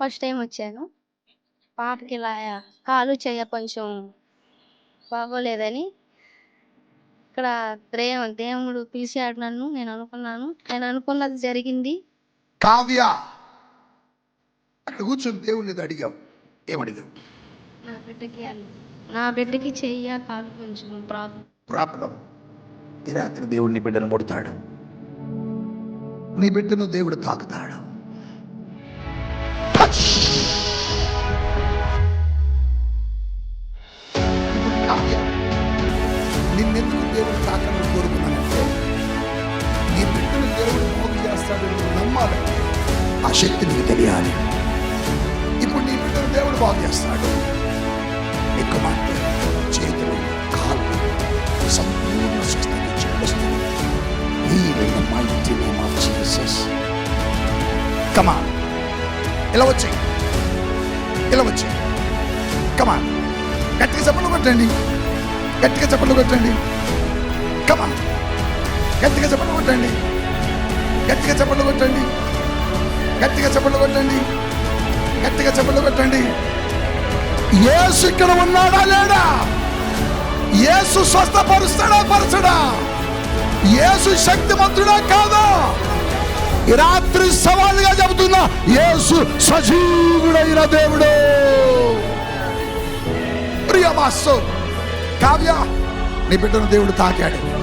First time వచ్చాను. పాపకి ఇలా కాలు చెయ్య కొంచెం బాగోలేదని ఇక్కడ దే దేవుడు పిలిచాడు నన్ను నేను అనుకున్నాను. నేను అనుకున్నది జరిగింది. కావ్య! అక్కడ కూర్చొని దేవుని అడిగావు. ఏమడిగావు నా బిడ్డకి నా బిడ్డకి చెయ్య కాలు కొంచెం ప్రాబ్లం ప్రాబ్లం. ఈ రాత్రి దేవుడు నీ బిడ్డను ముడతాడు. నీ బిడ్డను దేవుడు తాకుతాడు. నిన్నెందుకు దేవుడు తాకని కోరుకున్నానంటే నీ బిడ్డను దేవుడు చేస్తాడని నమ్మాలంటే ఆ శక్తి నీకు తెలియాలి. ఇప్పుడు నీ బిడ్డను దేవుడు బాగు చేస్తాడు. చేతులు కాళ్ళు సంపూర్ణ స్వస్థత చూపిస్తుంది Heal in the mighty name. Come on. ఇలా వచ్చాయి. ఇలా వచ్చాయి. కమా గట్టిగా చప్పట్లు కొట్టండి. గట్టిగా చప్పట్లు కొట్టండి. కమా గట్టిగా చప్పట్లు కొట్టండి. గట్టిగా చప్పట్లు కొట్టండి. గట్టిగా చప్పట్లు కొట్టండి. గట్టిగా చప్పట్లు కొట్టండి. ఏసు ఇక్కడ ఉన్నాడా లేడా? ఏసు స్వస్థపరుస్తాడా పరచడా? ఏసు శక్తిమంతుడా కాదా? రాత్రి సవాలుగా చెబుతున్నా యేసు సజీవుడైన దేవుడు. ప్రియమాస్సు కావ్య నీ బిడ్డను దేవుడు తాకాడు.